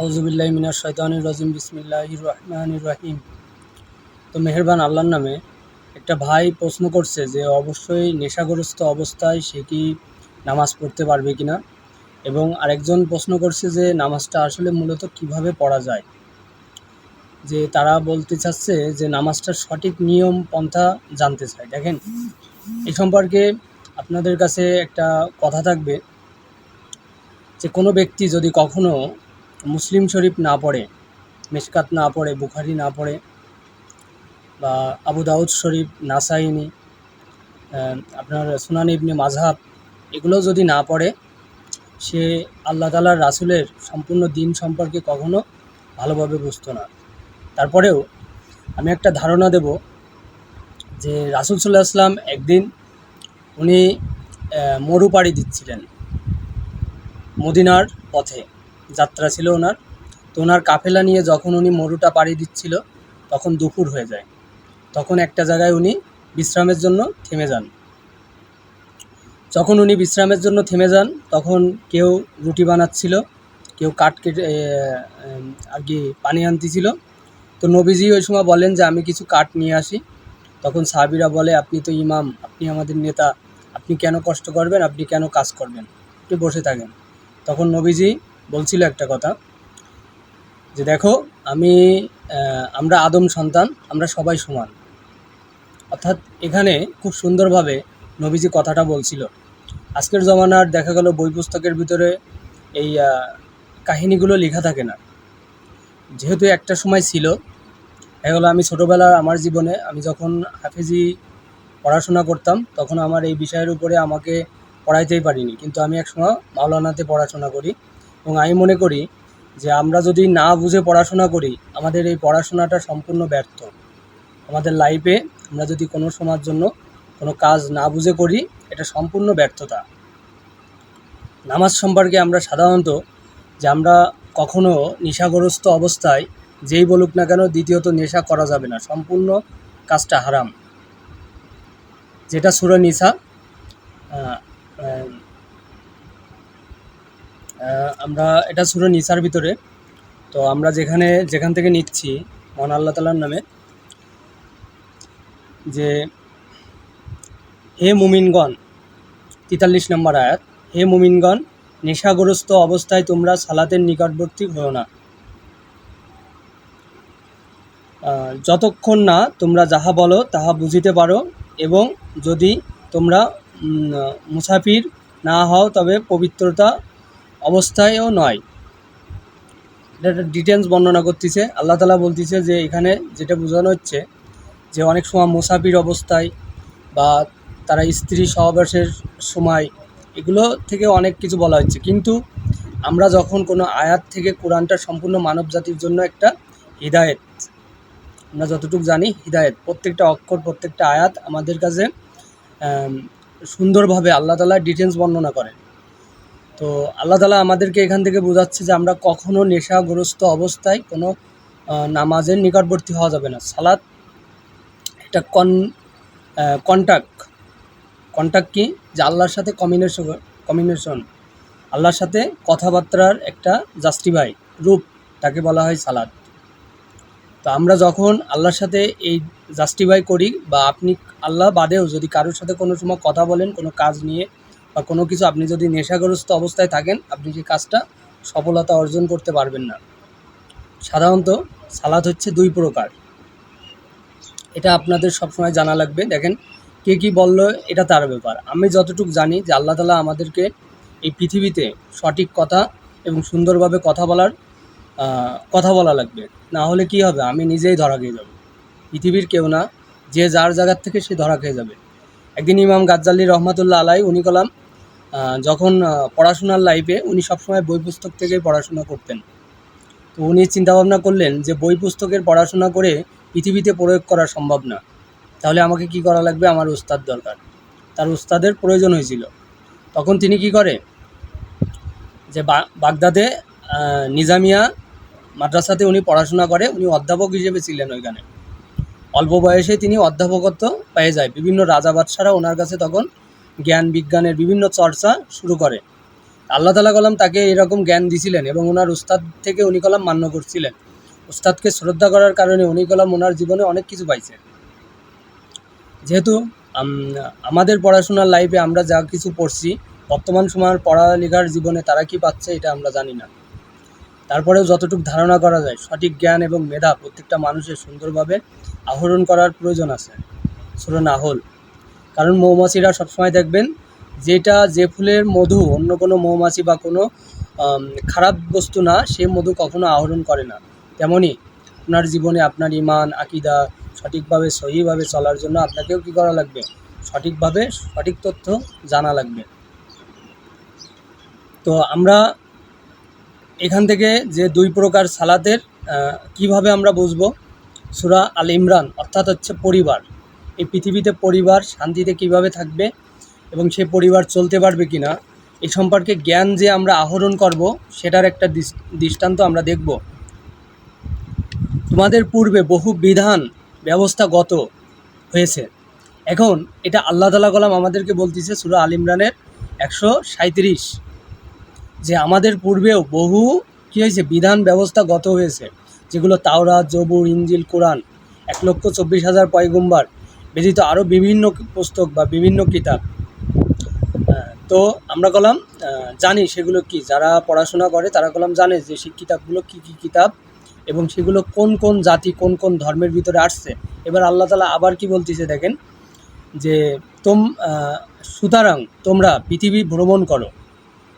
আউজুবিল্লাহ মিনার শৈতানুর রাজিম বিসমিল্লাহ রহমান রাহিম। তো মেহেরবান আল্লাহর নামে একটা ভাই প্রশ্ন করছে যে, অবশ্যই নেশাগ্রস্ত অবস্থায় সে কি নামাজ পড়তে পারবে কি না এবং আরেকজন প্রশ্ন করছে যে, নামাজটা আসলে মূলত কীভাবে পড়া যায়? যে তারা বলতে চাচ্ছে যে, নামাজটার সঠিক নিয়ম পন্থা জানতে চায়। দেখেন এই সম্পর্কে আপনাদের কাছে একটা কথা থাকবে যে, কোনো ব্যক্তি যদি কখনো মুসলিম শরীফ না পড়ে মেশকাত না পড়ে, বুখারি না পড়ে, বা আবু দাউদ শরীফ, নাসাইনি আপনার সুনান ইবনে মাঝহাব এগুলো যদি না পড়ে, সে আল্লাহ তালার রাসুলের সম্পূর্ণ দিন সম্পর্কে কখনো ভালোভাবে বুঝতো না। তারপরেও আমি একটা ধারণা দেব যে রাসুল সাল্লাহ আসলাম একদিন উনি মরু পাড়ি দিচ্ছিলেন মদিনার পথে। যাত্রা ছিল ওনার। তো ওনার কাফেলা নিয়ে যখন উনি মরুটা পাড়ি দিচ্ছিল, তখন দুপুর হয়ে যায়। তখন একটা জায়গায় উনি বিশ্রামের জন্য থেমে যান। যখন উনি বিশ্রামের জন্য থেমে যান, তখন কেউ রুটি বানাচ্ছিল, কেউ কাঠ কেটে আর কি পানি আনতেছিল। তো নবীজি ওই সময় বলেন যে, আমি কিছু কাঠ নিয়ে আসি। তখন সাহাবিরা বলে, আপনি তো ইমাম, আপনি আমাদের নেতা। আপনি কেন কষ্ট করবেন? আপনি কেন কাজ করবেন? আপনি বসে থাকেন। তখন নবীজি বলছিল একটা কথা, যে দেখো, আমি আমরা আদম সন্তান, আমরা সবাই সমান। অর্থাৎ এখানে খুব সুন্দরভাবে নবীজি কথাটা বলছিল। আজকের জমানার দেখা গেল বই পুস্তকের ভিতরে এই কাহিনীগুলো লেখা থাকে না। যেহেতু একটা সময় ছিল, দেখা গেলো আমি ছোটোবেলা আমার জীবনে, আমি যখন হাফেজি পড়াশোনা করতাম, তখন আমার এই বিষয়ের উপরে আমাকে পড়াইতেই পারিনি। কিন্তু আমি একসময় মাওলানাতে পড়াশোনা করি। এবং আমি মনে করি যে আমরা যদি না বুঝে পড়াশোনা করি, আমাদের এই পড়াশোনাটা সম্পূর্ণ ব্যর্থ। আমাদের লাইফে আমরা যদি কোনো সময়ের জন্য কোনো কাজ না বুঝে করি, এটা সম্পূর্ণ ব্যর্থতা। নামাজ সম্পর্কে আমরা সাধারণত যে আমরা কখনো নেশাগ্রস্ত অবস্থায় যেই বলুক না কেন দ্বিতীয়ত নেশা করা যাবে না, সম্পূর্ণ কাজটা হারাম। যেটা সুরা নিসা আমরা, এটা সুরা নিসার ভিতরে। তো আমরা যেখানে, যেখান থেকে নিচ্ছি, মহান আল্লাহ তালার নামে, যে হে মুমিনগণ, তেতাল্লিশ নম্বর আয়াত, হে মুমিনগণ, নেশাগ্রস্ত অবস্থায় তোমরা সালাতের নিকটবর্তী হও না। যতক্ষণ না তোমরা যাহা বলো, তাহা বুঝিতে পারো এবং যদি তোমরা মুসাফির না হও, তবে পবিত্রতা অবস্থায়ও নয়। এটা ডিটেলস বর্ণনা করতেছে। আল্লাহ তালা বলতেছে যে এখানে যেটা বোঝানো হচ্ছে যে অনেক সময় মুসাফির অবস্থায় বা তারা স্ত্রী সহবাসের সময় এগুলো থেকে অনেক কিছু বলা হচ্ছে। কিন্তু আমরা যখন কোনো আয়াত থেকে কোরআনটা সম্পূর্ণ মানব জাতির জন্য একটা হৃদায়ত, আমরা যতটুকু জানি হৃদায়ত, প্রত্যেকটা অক্ষর, প্রত্যেকটা আয়াত আমাদের কাছে সুন্দরভাবে আল্লাহ তালা ডিটেলস বর্ণনা করেন। তো আল্লাহ তালা আমাদেরকে এখান থেকে বোঝাচ্ছে যে আমরা কখনো নেশাগ্রস্ত অবস্থায় কোনো নামাজের নিকটবর্তী হওয়া যাবে না। সালাত একটা কন কন্ট্যাক্ট কন্ট্যাক্ট কি? যে আল্লাহর সাথে কমিউনিকেশন কমিউনিকেশন আল্লাহর সাথে কথাবার্তার একটা জাস্টিফাই রূপ তাকে বলা হয় সালাদ তো আমরা যখন আল্লাহর সাথে এই জাস্টিফাই করি বা আপনি আল্লাহ বাদেও যদি কারোর সাথে কোনো সময় কথা বলেন, কোনো কাজ নিয়ে বা কোনো কিছু আপনি যদি নেশাগ্রস্ত অবস্থায় থাকেন, আপনি সেই কাজটা সফলতা অর্জন করতে পারবেন না? সাধারণত সালাদ হচ্ছে দুই প্রকার। এটা আপনাদের সবসময় জানা লাগবে। দেখেন, কে কী বলল, এটা তার ব্যাপার। আমি যতটুকু জানি যে আল্লাহ তালা আমাদেরকে এই পৃথিবীতে সঠিক কথা এবং সুন্দরভাবে কথা বলার কথা বলা লাগবে। না হলে কি হবে? আমি নিজেই ধরা খেয়ে যাব। পৃথিবীর কেউ না, যে যার জায়গার থেকে সে ধরা খেয়ে যাবে। একদিন ইমাম গাজ্জালি রহমাতুল্লাহ আলাই উনি কলাম যখন পড়াশোনার লাইফে উনি সবসময় বই পুস্তক থেকেই পড়াশোনা করতেন। তো উনি চিন্তাভাবনা করলেন যে, বই পুস্তকের পড়াশোনা করে পৃথিবীতে প্রয়োগ করা সম্ভব না। তাহলে আমাকে কি করা লাগবে? আমার উস্তাদ দরকার। তার উস্তাদের প্রয়োজন হয়েছিল। তখন তিনি কি করে? যে বাগদাদে নিজামিয়া মাদ্রাসাতে উনি পড়াশোনা করে। উনি অধ্যাপক হিসেবে ছিলেন ওইখানে। অল্প বয়সে তিনি অধ্যাপকত্ব পেয়ে যায়। বিভিন্ন রাজা বাদশারা ওনার কাছে তখন জ্ঞান বিজ্ঞানের বিভিন্ন চর্চা শুরু করে। আল্লাহ তালা কলাম তাকে এরকম জ্ঞান দিছিলেন এবং ওনার উস্তাদ থেকে উনি কলাম মান্য করছিলেন। উস্তাদকে শ্রদ্ধা করার কারণে উনি কলাম ওনার জীবনে অনেক কিছু পাইছে যেহেতু আমাদের পড়াশোনার লাইফে আমরা যা কিছু পড়ছি, বর্তমান সময়ের পড়ালেখার জীবনে তারা কি পাচ্ছে এটা আমরা জানি না। তারপরেও যতটুকু ধারণা করা যায়, সঠিক জ্ঞান এবং মেধা প্রত্যেকটা মানুষের সুন্দরভাবে আহরণ করার প্রয়োজন আছে। সুরন আহল। কারণ মৌমাছিরা সবসময় দেখবেন যেটা যে ফুলের মধু, অন্য কোনো মৌমাছি বা কোনো খারাপ বস্তু না, সে মধু কখনো আহরণ করে না। তেমনই আপনার জীবনে আপনার ইমান, আকিদা সঠিকভাবে, সহিভাবে চলার জন্য আপনাকেও কী করা লাগবে? সঠিকভাবে সঠিক তথ্য জানা লাগবে। তো আমরা এখান থেকে যে দুই প্রকার সালাতের কীভাবে আমরা বুঝব? সুরা আল ইমরান অর্থাৎ হচ্ছে পরিবার। এই পৃথিবীতে পরিবার শান্তিতে কীভাবে থাকবে এবং সে পরিবার চলতে পারবে কি না এই সম্পর্কে জ্ঞান যে আমরা আহরণ করব, সেটার একটা দৃষ- দৃষ্টান্ত আমরা দেখব। তোমাদের পূর্বে বহু বিধান ব্যবস্থাগত হয়েছে। এখন এটা আল্লাহ তালা কলাম আমাদেরকে বলতেছে সুরা আল ইমরানের একশো সাঁত্রিশ যে আমাদের পূর্বেও বহু কী হয়েছে, বিধান ব্যবস্থাগত হয়েছে, যেগুলো তাওরা জবুর ইঞ্জিল কোরআন, এক লক্ষ চব্বিশ হাজার পয়গম্বার ব্যতীত আরও বিভিন্ন পুস্তক বা বিভিন্ন কিতাব। আহ, তো আমরা কলাম জানি সেগুলো কি। যারা পড়াশোনা করে তারা কলাম জানে যে সেই কিতাবগুলো কী কী কিতাব এবং সেগুলো কোন কোন জাতি কোন কোন ধর্মের ভিতরে আসছে। এবার আল্লাহ তালা আবার কি বলতেছে দেখেন যে তোম সুতরাং তোমরা পৃথিবী ভ্রমণ করো।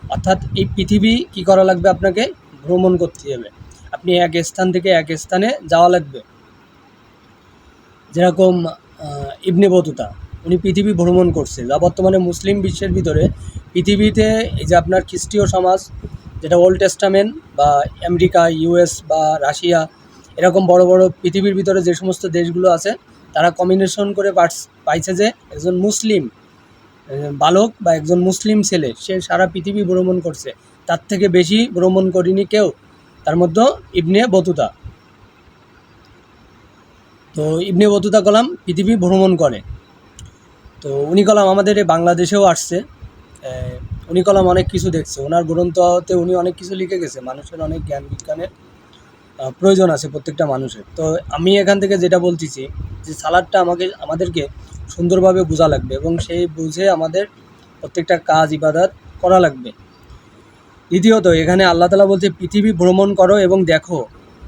অর্থাৎ এই পৃথিবী কি করা লাগবে আপনাকে? ভ্রমণ করতে হবে। আপনি এক স্থান থেকে এক স্থানে যাওয়া লাগবে। যেরকম ইবনে বতুতা, উনি পৃথিবী ভ্রমণ করছে যা বর্তমানে মুসলিম বিশ্বের ভিতরে পৃথিবীতে এই যে আপনার খ্রিস্টীয় সমাজ, যেটা ওল্ড টেস্টামেন্ট বা আমেরিকা, ইউএস বা রাশিয়া, এরকম বড় বড় পৃথিবীর ভিতরে যে সমস্ত দেশগুলো আছে, তারা কম্বিনেশন করে পাইছে যে একজন মুসলিম বালক বা একজন মুসলিম ছেলে, সে সারা পৃথিবী ভ্রমণ করছে। তার থেকে বেশি ভ্রমণ করিনি কেউ, তার মধ্যে ইবনে বতুতা। তো ইবনে বতুতা কলাম পৃথিবী ভ্রমণ করে। তো উনি কলাম আমাদের এই বাংলাদেশেও আসছে। উনি কলাম অনেক কিছু দেখছে। ওনার গ্রন্থতে উনি অনেক কিছু লিখে গেছে। মানুষের অনেক জ্ঞান বিজ্ঞানের প্রয়োজন আছে প্রত্যেকটা মানুষের। তো আমি এখান থেকে যেটা বলতেছি যে সালাদটা আমাকে, আমাদেরকে সুন্দরভাবে বোঝা লাগবে এবং সেই বুঝে আমাদের প্রত্যেকটা কাজ, ইবাদত করা লাগবে। দ্বিতীয়ত, এখানে আল্লাহ তালা বলছে, পৃথিবী ভ্রমণ করো এবং দেখো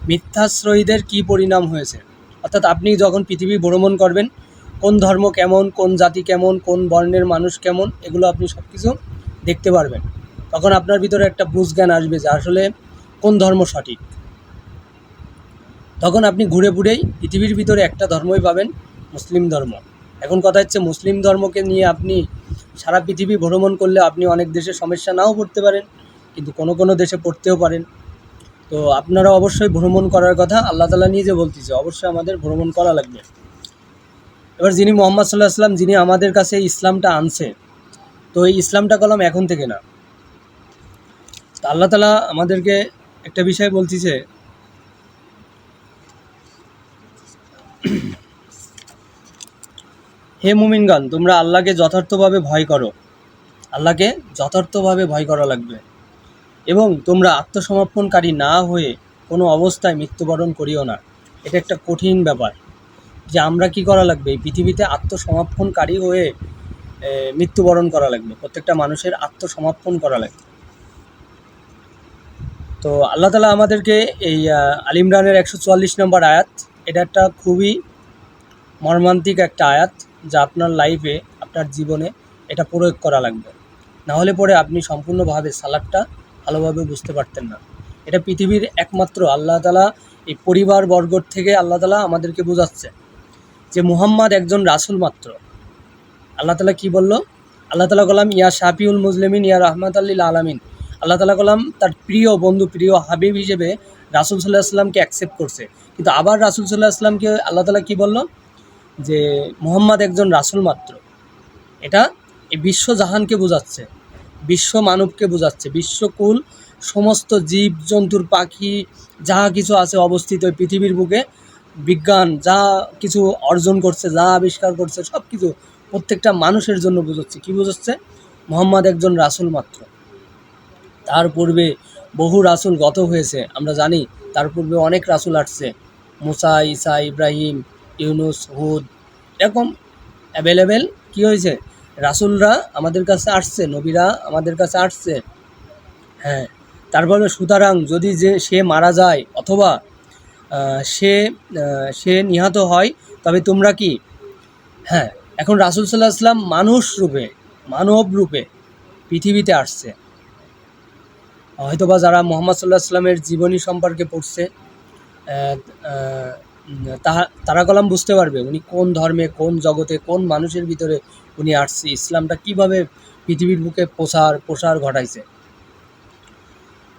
মিথ্যাশ্রয়ীদের কী পরিণাম হয়েছে। অর্থাৎ আপনি যখন পৃথিবী ভ্রমণ করবেন, কোন ধর্ম কেমন, কোন জাতি কেমন, কোন বর্ণের মানুষ কেমন, এগুলো আপনি সব কিছু দেখতে পারবেন। তখন আপনার ভিতরে একটা বুঝ জ্ঞান আসবে যে আসলে কোন ধর্ম সঠিক। তখন আপনি ঘুরে ঘুরেই পৃথিবীর ভিতরে একটা ধর্মই পাবেন, মুসলিম ধর্ম। এখন কথা হচ্ছে, মুসলিম ধর্মকে নিয়ে আপনি সারা পৃথিবী ভ্রমণ করলে আপনি অনেক দেশে সমস্যা নাও পড়তে পারেন, কিন্তু কোনো কোনো দেশে পড়তেও পারেন। তো আপনারা অবশ্যই ভ্রমণ করার কথা আল্লাহ তালা যে বলতেছে, অবশ্যই আমাদের ভ্রমণ করা লাগবে। এবার যিনি মোহাম্মদ সাল্লাহ আসলাম যিনি আমাদের কাছে ইসলামটা আনছে, তো এই ইসলামটা কলম এখন থেকে না। তো আল্লাহ তালা আমাদেরকে একটা বিষয় বলতেছে, হে মুমিনগান তোমরা আল্লাহকে যথার্থভাবে ভয় করো। আল্লাহকে যথার্থভাবে ভয় করা লাগবে। এবং তোমরা আত্মসমর্পণকারী না হয়ে কোনো অবস্থায় মৃত্যুবরণ করিও না। এটা একটা কঠিন ব্যাপার যে আমরা কি করা লাগবে? এই পৃথিবীতে আত্মসমর্পণকারী হয়ে মৃত্যুবরণ করা লাগবে। প্রত্যেকটা মানুষের আত্মসমর্পণ করা লাগবে। তো আল্লাহ তালা আমাদেরকে এই আল ইমরানের একশো চুয়াল্লিশ নম্বর আয়াত, এটা একটা খুবই মর্মান্তিক একটা আয়াত যা আপনার লাইফে আপনার জীবনে এটা প্রয়োগ করা লাগবে। না হলে পরে আপনি সম্পূর্ণভাবে সালাদটা ভালোভাবে বুঝতে পারতেন না। এটা পৃথিবীর একমাত্র আল্লাহ তালা এই পরিবার বর্গর থেকে আল্লাহ তালা আমাদেরকে বোঝাচ্ছে যে মুহাম্মদ একজন রাসুল মাত্র। আল্লাহ তালা কি বলল? আল্লাহ তালা কলাম ইয়া শাফিউল মুসলিমিন ইয়া রহমত আল্লিল আলামিন। আল্লাহ তালা কলাম তার প্রিয় বন্ধু, প্রিয় হাবিব হিসেবে রাসুল সাল্লাহ আসলামকে অ্যাকসেপ্ট করছে। কিন্তু আবার রাসুল সাল্লাহ আসলামকে আল্লাহ তালা কি বলল? যে মোহাম্মদ একজন রাসুল মাত্র। এটা এই বিশ্ব জাহানকে বোঝাচ্ছে। বিশ্ব মানবকে বোঝাচ্ছে। বিশ্বকুল, সমস্ত জীব, জন্তুর, পাখি, যা কিছু আছে অবস্থিত পৃথিবীর বুকে, বিজ্ঞান যা কিছু অর্জন করছে, যা আবিষ্কার করছে সব কিছু প্রত্যেকটা মানুষের জন্য বোঝাচ্ছে। কী বোঝাচ্ছে? মোহাম্মদ একজন রাসুল মাত্র। তার পূর্বে বহু রাসূল গত হয়েছে, আমরা জানি। তার পূর্বে অনেক রাসুল আসছে। মুসা, ঈসা, ইব্রাহিম, ইউনুস, হুদ, এরকম অ্যাভেলেবেল কী হয়েছে? রাসূলরা আমাদের কাছে আসছে, নবীরা আমাদের কাছে আসছে। হ্যাঁ তারপরে সুতরাং যদি যে সে মারা যায় অথবা সে সে নিহত হয়, তবে তোমরা কি? হ্যাঁ এখন রাসুল সাল্লাহ আসলাম মানুষ রূপে, মানব রূপে পৃথিবীতে আসছে। হয়তোবা যারা মোহাম্মদ সাল্লাহ আসলামের জীবনী সম্পর্কে পড়ছে তারা কলাম বুঝতে পারবে উনি কোন ধর্মে, কোন জগতে, কোন মানুষের ভিতরে উনি আসছে ইসলামটা কীভাবে পৃথিবীর বুকে প্রসার প্রসার ঘটাইছে?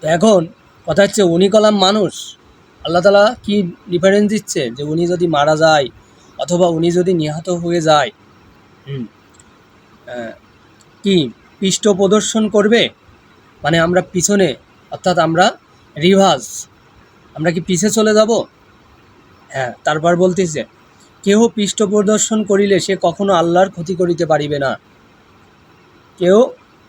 তো এখন কথা হচ্ছে উনি কলাম মানুষ। আল্লাহ তালা কি ডিফারেন্স দিচ্ছে? যে উনি যদি মারা যায় অথবা উনি যদি নিহত হয়ে যায় হুম, কি পৃষ্ঠ প্রদর্শন করবে? মানে আমরা পিছনে অর্থাৎ আমরা রিভার্স আমরা কি পিছে চলে যাব? হ্যাঁ তারপর বলতেছে কেহ পৃষ্ঠ প্রদর্শন করিলে সে কখনো আল্লাহর ক্ষতি করিতে পারিবে না। কেউ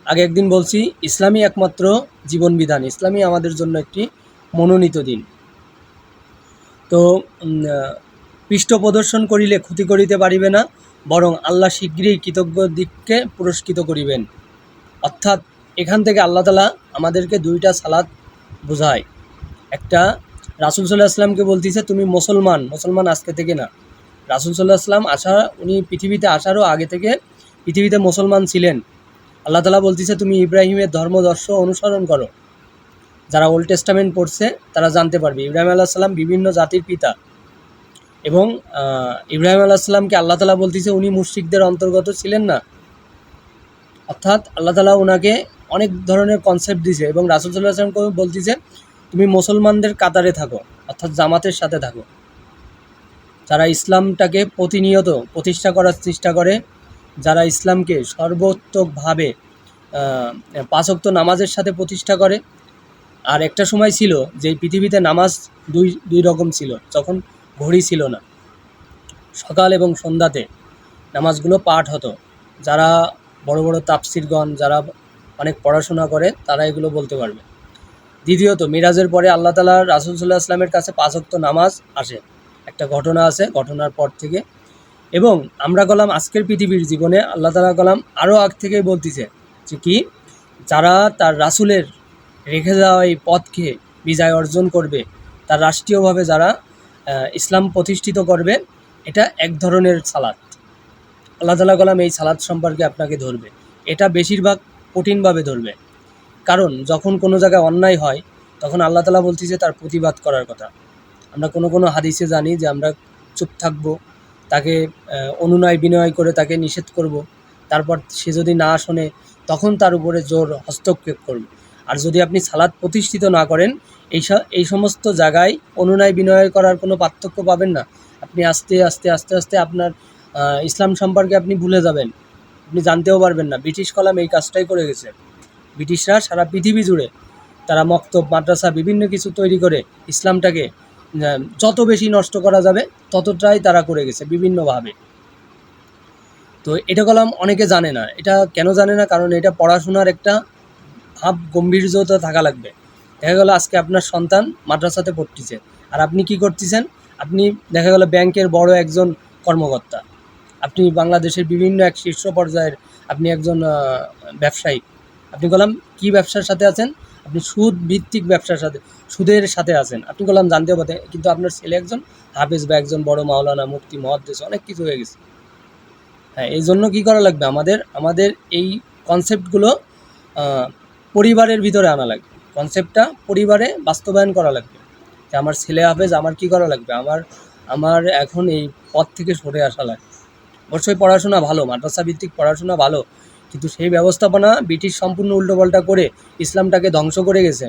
আগে একদিন বলছি, ইসলামই একমাত্র জীবন বিধান ইসলামই আমাদের জন্য একটি মনোনীত দিন। তো পৃষ্ঠ প্রদর্শন করিলে ক্ষতি করিতে পারিবে না, বরং আল্লাহ শীঘ্রই কৃতজ্ঞ দিককে পুরস্কৃত করিবেন। অর্থাৎ, এখান থেকে আল্লাহ তালা আমাদেরকে দুইটা সালাদ বোঝায়। একটা, রাসুল সাল্লাহ আসলামকে বলতেছে, তুমি মুসলমান মুসলমান আজকে থেকে না। রাসুল সাল্লাহ আসলাম আসা উনি পৃথিবীতে আসারও আগে থেকে পৃথিবীতে মুসলমান ছিলেন। আল্লাহ তালা বলতেছে, তুমি ইব্রাহিমের ধর্মদর্শ অনুসরণ করো। যারা ওল্ড টেস্টামেন্ট পড়ছে, তারা জানতে পারবে। ইব্রাহিম আল্লাহ সাল্লাম বিভিন্ন জাতির পিতা। এবং ইব্রাহিম আল্লাহ সাল্লামকে আল্লাহ তালা বলতেছে, উনি মুশরিকদের অন্তর্গত ছিলেন না। অর্থাৎ আল্লাহ তালা ওনাকে অনেক ধরনের কনসেপ্ট দিছে এবং রাসুল সাল্লাহ আসলামকে বলতেছে, তুমি মুসলমানদের কাতারে থাকো, অর্থাৎ জামাতের সাথে থাকো। যারা ইসলামটাকে প্রতিনিয়ত প্রতিষ্ঠা করার চেষ্টা করে, যারা ইসলামকে সর্বোত্তকভাবে পাঁচক্ত নামাজের সাথে প্রতিষ্ঠা করে, আর একটা সময় ছিল যে পৃথিবীতে নামাজ দুই দুই রকম ছিল, যখন ঘড়ি ছিল না। সকাল এবং সন্ধ্যাতে নামাজগুলো পাঠ হতো। যারা বড় বড় তাপসিরগণ যারা অনেক পড়াশোনা করে, তারা এগুলো বলতে পারবে। দ্বিতীয়ত, মিরাজের পরে আল্লাহ তালা রাসুল সাল্লাহ আসলামের কাছে পাঁচক্ত নামাজ আসে। একটা ঘটনা আছে, ঘটনার পর থেকে। এবং আমরা গলাম আজকের পৃথিবীর জীবনে, আল্লাহ তালা গলাম আরও আগ থেকেই বলতেছে যে কি, যারা তার রাসুলের রেখে যাওয়া এই পথকে বিজয় অর্জন করবে, তার রাষ্ট্রীয়ভাবে যারা ইসলাম প্রতিষ্ঠিত করবে, এটা এক ধরনের সালাদ আল্লাহ তালা গলাম এই সালাদ সম্পর্কে আপনাকে ধরবে। এটা বেশিরভাগ কঠিনভাবে ধরবে। কারণ যখন কোনো জায়গায় অন্যায় হয়, তখন আল্লাহ তালা বলতেছে তার প্রতিবাদ করার কথা। আমরা কোনো কোনো হাদিসে জানি যে আমরা চুপ থাকব, তাকে অনুনয় বিনয় করে তাকে নিষেধ করব। তারপর সে যদি না শোনে, তখন তার উপরে জোর হস্তক্ষেপ করব আর যদি আপনি সালাদ প্রতিষ্ঠিত না করেন, এই এই সমস্ত জায়গায় অনুনয় বিনয় করার কোনো পার্থক্য পাবেন না। আপনি আস্তে আস্তে আস্তে আস্তে আপনার ইসলাম সম্পর্কে আপনি ভুলে যাবেন। আপনি জানতেও পারবেন না। ব্রিটিশ কলাম এই কাজটাই করে গেছে। ব্রিটিশরা সারা পৃথিবী জুড়ে তারা মক্তব, মাদ্রাসা, বিভিন্ন কিছু তৈরি করে ইসলামটাকে যত বেশি নষ্ট করা যাবে, ততটাই তারা করে গেছে বিভিন্নভাবে। তো এটা কলাম অনেকে জানে না। এটা কেন জানে না? কারণ এটা পড়াশোনার একটা ভাব গম্ভীর্যতা থাকা লাগবে। দেখা গেল আজকে আপনার সন্তান মাদ্রাসাতে পড়তেছে। আর আপনি কি করতেছেন? আপনি দেখা গেল ব্যাংকের বড় একজন কর্মকর্তা। আপনি বাংলাদেশের বিভিন্ন এক শীর্ষ পর্যায়ের আপনি একজন ব্যবসায়ী। আপনি বললাম কি ব্যবসার সাথে আছেন? আপনি সুদ ভিত্তিক ব্যবসার সাথে সুদের সাথে আছেন। আপনি বললাম জানতেও পারেন কিন্তু আপনার ছেলে একজন হাফেজ বা একজন বড় মাওলানা মুক্তি মহাদ্দেশ, অনেক কিছু হয়ে গেছে। হ্যাঁ এই জন্য কী করা লাগবে? আমাদের আমাদের এই কনসেপ্টগুলো পরিবারের ভিতরে আনা লাগবে। কনসেপ্টটা পরিবারে বাস্তবায়ন করা লাগবে। যে আমার ছেলে হাফেজ, আমার কি করা লাগবে? আমার আমার এখন এই পথ থেকে সরে আসা লাগবে। অবশ্যই পড়াশোনা ভালো, মাদ্রাসা ভিত্তিক পড়াশোনা ভালো, কিন্তু সেই ব্যবস্থাপনা ব্রিটিশ সম্পূর্ণ উল্টোপাল্টা করে ইসলামটাকে ধ্বংস করে গেছে।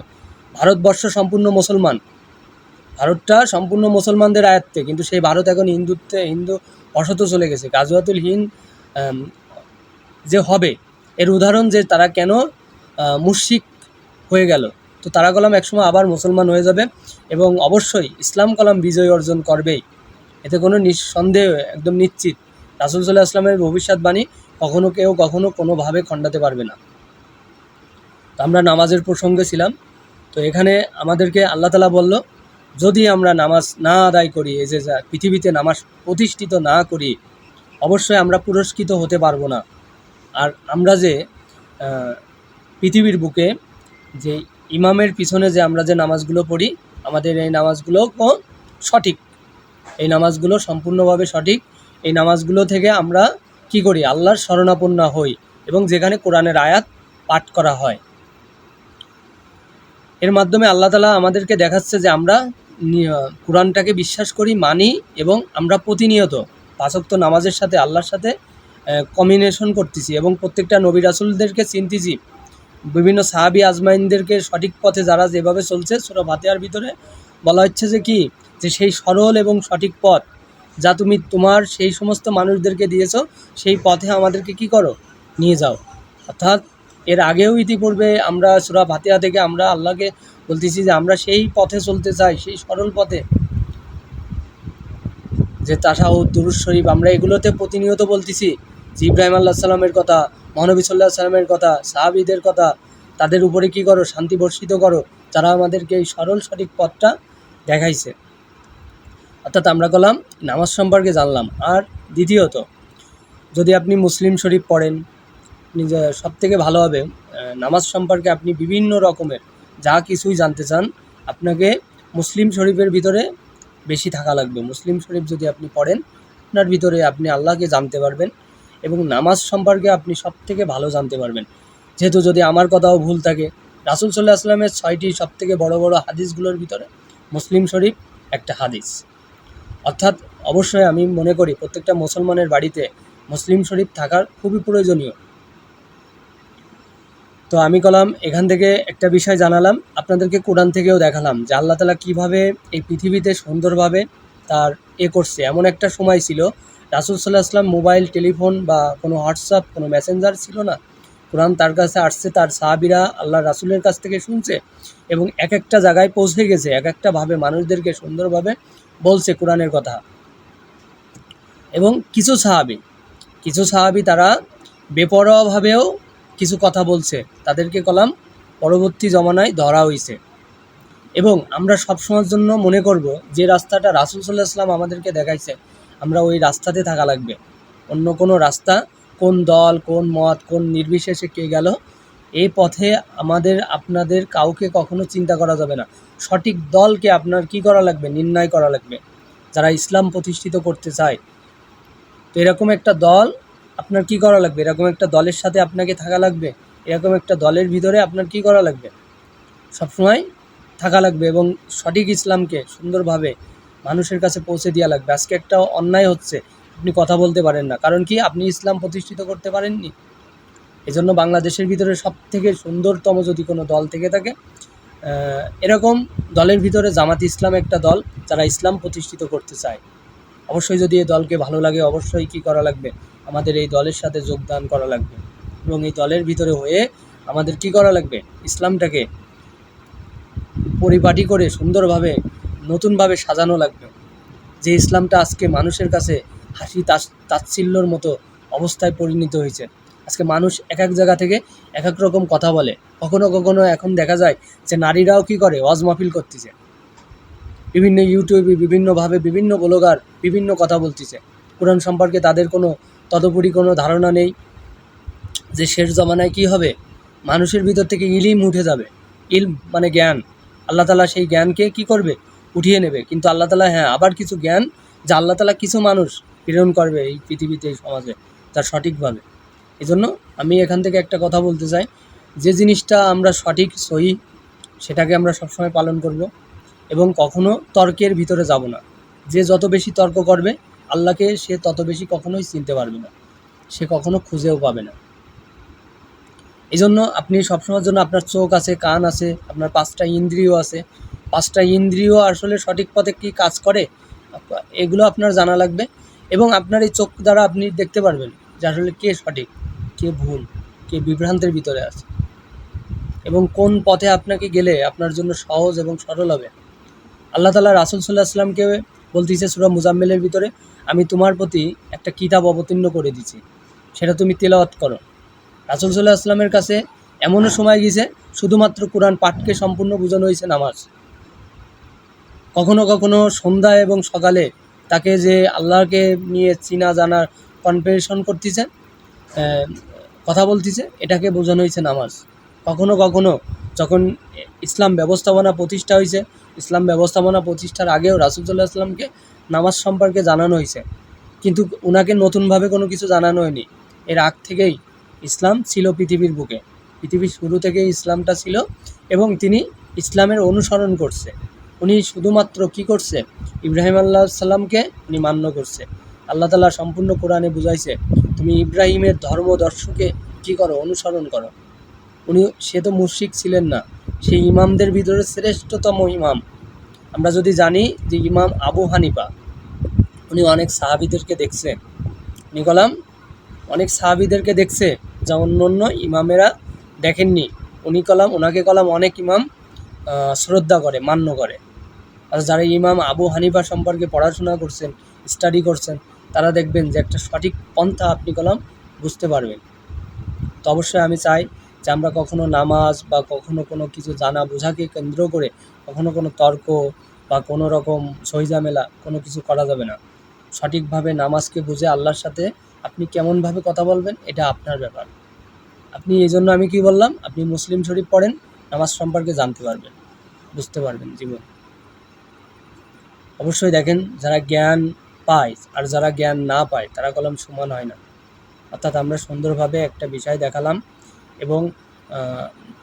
ভারতবর্ষ সম্পূর্ণ মুসলমান। ভারতটা সম্পূর্ণ মুসলমানদের আয়ত্তে কিন্তু সেই ভারত এখন হিন্দুত্বে হিন্দু অসত চলে গেছে। গাজওয়াতুল হিন্দ যে হবে এর উদাহরণ যে তারা কেন আহ, মুশরিক হয়ে গেল। তো তারা কলাম একসময় আবার মুসলমান হয়ে যাবে এবং অবশ্যই ইসলাম কলাম বিজয় অর্জন করবেই। এতে কোনো নিঃসন্দেহ একদম নিশ্চিত রাসুল সাল্লাহ আসলামের ভবিষ্যৎবাণী কখনো কেউ কখনো কোনোভাবে খণ্ডাতে পারবে না। আমরা নামাজের প্রসঙ্গে ছিলাম। তো এখানে আমাদেরকে আল্লাহ তালা বলল, যদি আমরা নামাজ না আদায় করি, এই যে পৃথিবীতে নামাজ প্রতিষ্ঠিত না করি, অবশ্যই আমরা পুরস্কৃত হতে পারব না। আর আমরা যে পৃথিবীর বুকে যে ইমামের পিছনে যে আমরা যে নামাজগুলো পড়ি, আমাদের এই নামাজগুলো সঠিক? এই নামাজগুলো সম্পূর্ণভাবে সঠিক। এই নামাজগুলো থেকে আমরা কি করি? আল্লাহর শরণাপন্ন হই এবং যেখানে কোরআনের আয়াত পাঠ করা হয়। এর মাধ্যমে আল্লাহ তালা আমাদেরকে দেখাচ্ছে যে আমরা কোরআনটাকে বিশ্বাস করি, মানি এবং আমরা প্রতিনিয়ত পাঁচক্ত নামাজের সাথে, আল্লাহর সাথে কম্বিনেশন করতেছি এবং প্রত্যেকটা নবী রাসুলদেরকে চিনতেছি। বিভিন্ন সাহাবি আজমাইনদেরকে সঠিক পথে যারা যেভাবে চলছে, সুরা ভাতিয়ার ভিতরে বলা হচ্ছে যে কি? যে সেই সরল এবং সঠিক পথ যা তুমি তোমার সেই সমস্ত মানুষদেরকে দিয়েছ, সেই পথে আমাদেরকে কি করো? নিয়ে যাও। অর্থাৎ এর আগেও ইতিপূর্বে আমরা সুরা ভাতিয়া থেকে আমরা আল্লাহকে বলতেছি যে আমরা সেই পথে চলতে চাই, সেই সরল পথে। যে তাসাউদ দুরুজ শরীফ আমরা এগুলোতে প্রতিনিয়ত বলতেছি। যে ইব্রাহিম আল্লাহ সাল্লামের কথা, মহানবী সাল্লাহ সাল্লামের কথা, সাহাবিদের কথা, তাদের উপরে কি করো, শান্তি বর্ষিত করো, তারা আমাদেরকে এই সরল সঠিক পথটা দেখাইছে। অর্থাৎ আমরা গেলাম নামাজ সম্পর্কে জানলাম। আর দ্বিতীয়ত, যদি আপনি মুসলিম শরীফ পড়েন নিজে সব থেকে ভালো হবে নামাজ সম্পর্কে আপনি বিভিন্ন রকমের যা কিছুই জানতে চান, আপনাকে মুসলিম শরীফের ভিতরে বেশি থাকা লাগবে। মুসলিম শরীফ যদি আপনি পড়েন, আপনার ভিতরে আপনি আল্লাহকে জানতে পারবেন এবং নামাজ সম্পর্কে আপনি সব থেকে ভালো জানতে পারবেন। যেহেতু যদি আমার কথাও ভুল থাকে, রাসুল সাল্লাহ আসলামের ছয়টি সব থেকে বড় বড় হাদিসগুলোর ভিতরে মুসলিম শরীফ একটা হাদিস। অর্থাৎ অবশ্যই আমি মনে করি প্রত্যেকটা মুসলমানের বাড়িতে মুসলিম শরীফ থাকার খুবই প্রয়োজনীয়। তো আমি কলাম, এখান থেকে একটা বিষয় জানালাম, আপনাদেরকে কোরআন থেকেও দেখালাম যে আল্লাহ তালা কীভাবে এই পৃথিবীতে সুন্দরভাবে তার এ করছে। এমন একটা সময় ছিল, রাসুল সাল্লাহ আসলাম মোবাইল, টেলিফোন বা কোনো হোয়াটসঅ্যাপ, কোনো মেসেঞ্জার ছিল না। কোরআন তার কাছে আসছে, তার সাহাবিরা আল্লাহ রাসুলের কাছ থেকে শুনছে এবং এক একটা জায়গায় পৌঁছে গেছে, এক একটাভাবে মানুষদেরকে সুন্দরভাবে বলছে কোরআনের কথা। এবং কিছু সাহাবি কিছু সাহাবি তারা বেপরোয়াভাবেও কিছু কথা বলছে, তাদেরকে কলাম, পরবর্তী জমানায় ধরা হয়েছে এবং আমরা সবসময়ের জন্য মনে করব যে রাস্তাটা রাসুল সাল্লাহ আসলাম আমাদেরকে দেখাইছে, আমরা ওই রাস্তাতে থাকা লাগবে। অন্য কোনো রাস্তা, কোন দল, কোন মত, কোন নির্বিশেষে কে গেল এই পথে আমাদের, আপনাদের কাউকে কখনো চিন্তা করা যাবে না। সঠিক দলকে আপনার কি করা লাগবে? নির্ণয় করা লাগবে। যারা ইসলাম প্রতিষ্ঠিত করতে চায়। তো এরকম একটা দল আপনার কি করা লাগবে? এরকম একটা দলের সাথে আপনাকে থাকা লাগবে? এরকম একটা দলের ভিতরে আপনার কি করা লাগবে? সবসময় থাকা লাগবে এবং সঠিক ইসলামকে সুন্দরভাবে মানুষের কাছে পৌঁছে দেওয়া লাগবে। আজকে একটা অন্যায় হচ্ছে, আপনি কথা বলতে পারেন না। কারণ কি? আপনি ইসলাম প্রতিষ্ঠিত করতে পারেননি। এজন্য বাংলাদেশের ভিতরে সব থেকে সুন্দরতম যদি কোনো দল থেকে থাকে এরকম দলের ভিতরে জামাত ইসলাম একটা দল, যারা ইসলাম প্রতিষ্ঠিত করতে চায়। অবশ্যই যদি এই দলকে ভালো লাগে, অবশ্যই কি করা লাগবে? আমাদের এই দলের সাথে যোগদান করা লাগবে। এবং এই দলের ভিতরে হয়ে আমাদের কি করা লাগবে? ইসলামটাকে পরিপাটি করে সুন্দরভাবে, নতুনভাবে সাজানো লাগবে। যে ইসলামটা আজকে মানুষের কাছে হাসি তাচ্ছিল্যর মতো অবস্থায় পরিণত হয়েছে। আজকে মানুষ এক এক জায়গা থেকে এক এক রকম কথা বলে। কখনো কখনো এখন দেখা যায় যে নারীরাও কি করে? ওয়াজ মাহফিল করতেছে। বিভিন্ন ইউটিউবে বিভিন্নভাবে বিভিন্ন ব্লগার বিভিন্ন কথা বলতেছে। কোরআন সম্পর্কে তাদের কোনো তদুপরি কোনো ধারণা নেই যে শেষ জমানায় কি হবে। মানুষের ভিতর থেকে ইলিম উঠে যাবে। ইলম মানে জ্ঞান। আল্লাহ তালা সেই জ্ঞানকে কি করবে? উঠিয়ে নেবে। কিন্তু আল্লাহ তালা হ্যাঁ আবার কিছু জ্ঞান যা আল্লাহ তালা কিছু মানুষ প্রেরণ করবে এই পৃথিবীতে, এই সমাজে, তার সঠিকভাবে। এই জন্য আমি এখান থেকে একটা কথা বলতে চাই। যে জিনিসটা আমরা সঠিক, সহি, সেটাকে আমরা সবসময় পালন করব। এবং কখনো তর্কের ভিতরে যাব না। যে যত বেশি তর্ক করবে, আল্লাহকে সে তত বেশি কখনোই চিনতে পারবে না। সে কখনো খুঁজেও পাবে না। এই জন্য আপনি সবসময়ের জন্য আপনার চোখ আছে, কান আছে, আপনার পাঁচটা ইন্দ্রিয় আছে। পাঁচটা ইন্দ্রিয় আসলে সঠিক পথে কি কাজ করে, এগুলো আপনার জানা লাগবে এবং আপনার এই চোখ দ্বারা আপনি দেখতে পারবেন যে আসলে কে সঠিক, কে ভুল, কে বিভ্রান্তের ভিতরে আছে। এবং কোন পথে আপনাকে গেলে আপনার জন্য সহজ এবং সরল হবে। আল্লাহ তালা রাসুল সাল্লাহ আসলামকে বলতেছে সুরা মুজাম্মেলের ভিতরে, আমি তোমার প্রতি একটা কিতাব অবতীর্ণ করে দিচ্ছি সেটা তুমি তেলাওয়াত করো। রাসুল সাল্লাহ আসলামের কাছে এমনও সময় গেছে শুধুমাত্র কোরআন পাঠকে সম্পূর্ণ বোঝানো হয়েছে নামাজ। কখনো কখনো সন্ধ্যা এবং সকালে তাকে যে আল্লাহকে নিয়ে চিনা জানার কনফারেশন করতেছে কথা বলতেছে, এটাকে বোঝানো হয়েছে নামাজ। কখনো কখনো যখন ইসলাম ব্যবস্থাপনা প্রতিষ্ঠা হয়েছে, ইসলাম ব্যবস্থাপনা প্রতিষ্ঠার আগেও রাসুলসাল্লাহ ইসলামকে নামাজ সম্পর্কে জানানো হয়েছে। কিন্তু ওনাকে নতুনভাবে কোনো কিছু জানানো হয়নি। এর আগ থেকেই ইসলাম ছিল পৃথিবীর বুকে। পৃথিবীর শুরু থেকেই ইসলামটা ছিল এবং তিনি ইসলামের অনুসরণ করছে। উনি শুধুমাত্র কি করছে? ইব্রাহিম আল্লাহ সাল্লামকে উনি মান্য করছে। আল্লাহ তালা সম্পূর্ণ কোরআনে বুঝাইছে, তুমি ইব্রাহিমের ধর্মদর্শকে কি করো? অনুসরণ করো। উনি, সে তো মুশরিক ছিলেন না। সেই ইমামদের ভিতরে শ্রেষ্ঠতম ইমাম। আমরা যদি জানি যে ইমাম আবু হানিফা, উনি অনেক সাহাবিদেরকে দেখছে। উনি কলাম অনেক সাহাবিদেরকে দেখছে, যা অন্য অন্য ইমামেরা দেখেননি। উনি কলাম ওনাকে কলাম অনেক ইমাম শ্রদ্ধা করে, মান্য করে। আর যারা ইমাম আবু হানিফা সম্পর্কে পড়াশোনা করছেন স্টাডি করছেন, তারা দেখবেন যে একটা সঠিক পন্থা আপনি কলাম বুঝতে পারবেন। তো অবশ্যই আমি চাই যে আমরা কখনো নামাজ বা কখনো কোনো কিছু জানা বোঝাকে কেন্দ্র করে কখনো কোনো তর্ক বা কোনো রকম সহিজামেলা কোনো কিছু করা যাবে না। সঠিকভাবে নামাজকে বুঝে আল্লাহর সাথে আপনি কেমনভাবে কথা বলবেন, এটা আপনার ব্যাপার। আপনি এই জন্য আমি কি বললাম? আপনি মুসলিম শরীফ পড়েন, নামাজ সম্পর্কে জানতে পারবেন, বুঝতে পারবেন জীবন। অবশ্যই দেখেন, যারা জ্ঞান পায় আর যারা জ্ঞান না পায়, তারা কলম সমান হয় না। অর্থাৎ আমরা সুন্দরভাবে একটা বিষয় দেখালাম এবং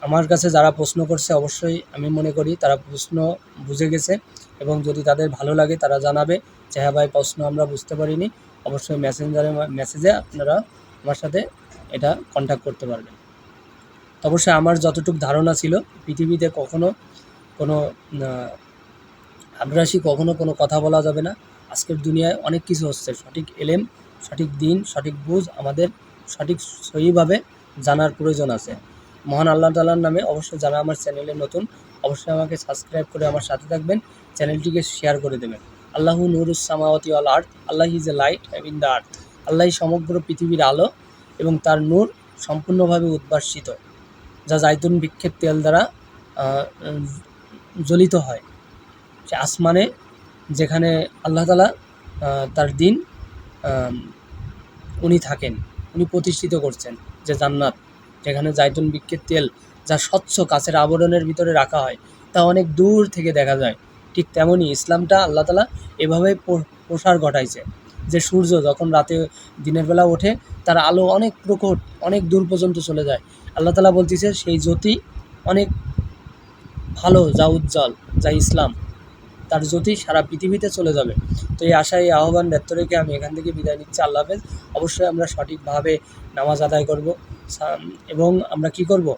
আমার কাছে যারা প্রশ্ন করছে অবশ্যই আমি মনে করি তারা প্রশ্ন বুঝে গেছে এবং যদি তাদের ভালো লাগে তারা জানাবে যে হ্যাঁ ভাই প্রশ্ন আমরা বুঝতে পারিনি, অবশ্যই মেসেঞ্জারে মেসেজে আপনারা আমার সাথে এটা কন্ট্যাক্ট করতে পারবেন। অবশ্যই আমার যতটুকু ধারণা ছিল, পৃথিবীতে কখনো কোনো আগ্রাসী কখনো কোনো কথা বলা যাবে না। আজকের দুনিয়ায় অনেক কিছু হচ্ছে, সঠিক এলেম, সঠিক দিন, সঠিক বুঝ আমাদের সঠিক সহিভাবে জানার প্রয়োজন আছে। মহান আল্লাহ তাল্লার নামে অবশ্যই যারা আমার চ্যানেলে নতুন, অবশ্যই আমাকে সাবস্ক্রাইব করে আমার সাথে থাকবেন, চ্যানেলটিকে শেয়ার করে দেবেন। আল্লাহু নুরুস সামাওয়াতি আল আর্থ Allah is a light in the earth Allah সমগ্র পৃথিবীর আলো এবং তার নূর সম্পূর্ণভাবে উদ্ভাসিত, যা জাইতুন বৃক্ষের তেল দ্বারা জ্বলিত হয়। সে আসমানে যেখানে আল্লাহ তালা তার দিন উনি থাকেন, উনি প্রতিষ্ঠিত করছেন। যে জান্নাত, যেখানে জাইতুন বৃক্ষের তেল যা স্বচ্ছ কাছের আবরণের ভিতরে রাখা হয়, তা অনেক দূর থেকে দেখা যায়। ঠিক তেমনই ইসলামটা আল্লাহ তালা এভাবেই প্রসার ঘটাইছে। যে সূর্য যখন রাতে দিনের বেলা ওঠে, তার আলো অনেক প্রকট, অনেক দূর পর্যন্ত চলে যায়। আল্লাহ তালা বলতেছে, সেই জ্যোতি অনেক ভালো, যা উজ্জ্বল, যা ইসলাম। তার জ্যোতি সারা পৃথিবীতে চলে যাবে। তো এই আশা এই আহ্বান ব্যক্ত রেখে আমি এখান থেকে বিদায় নিচ্ছি। আল্লাহ হাফেজ। অবশ্যই আমরা সঠিকভাবে নামাজ আদায় করব। এবং আমরা কি করব?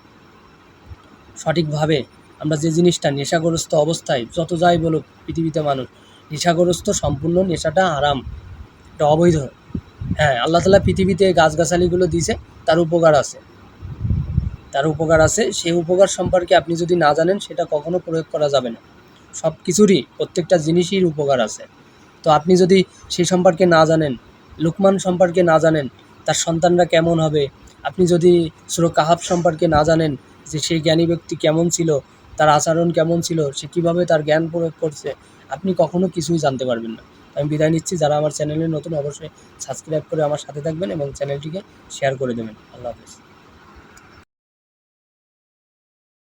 সঠিকভাবে আমরা যে জিনিসটা নেশাগ্রস্ত অবস্থায়, যত যাই বলুক পৃথিবীতে মানুষ, নেশাগ্রস্ত সম্পূর্ণ নেশাটা আরাম এটা অবৈধ। হ্যাঁ আল্লাহ তালা পৃথিবীতে গাছগাছালিগুলো দিয়েছে, তার উপকার আছে। তার উপকার আছে। সেই উপকার সম্পর্কে আপনি যদি না জানেন, সেটা কখনো প্রয়োগ করা যাবে না। সব কিছুরই প্রত্যেকটা জিনিসই উপকার আছে। তো আপনি যদি সেই সম্পর্কে না জানেন, লুকমান সম্পর্কে না জানেন, তার সন্তানরা কেমন হবে, আপনি যদি সুরো কাহাব সম্পর্কে না জানেন যে সেই জ্ঞানী ব্যক্তি কেমন ছিল, তার আচরণ কেমন ছিল, সে কীভাবে তার জ্ঞান প্রয়োগ করছে, আপনি কখনো কিছুই জানতে পারবেন না। আমি বিদায় নিচ্ছি, যারা আমার চ্যানেলে নতুন অবশ্যই সাবস্ক্রাইব করে আমার সাথে থাকবেন এবং চ্যানেলটিকে শেয়ার করে দেবেন। আল্লাহ হাফেজ।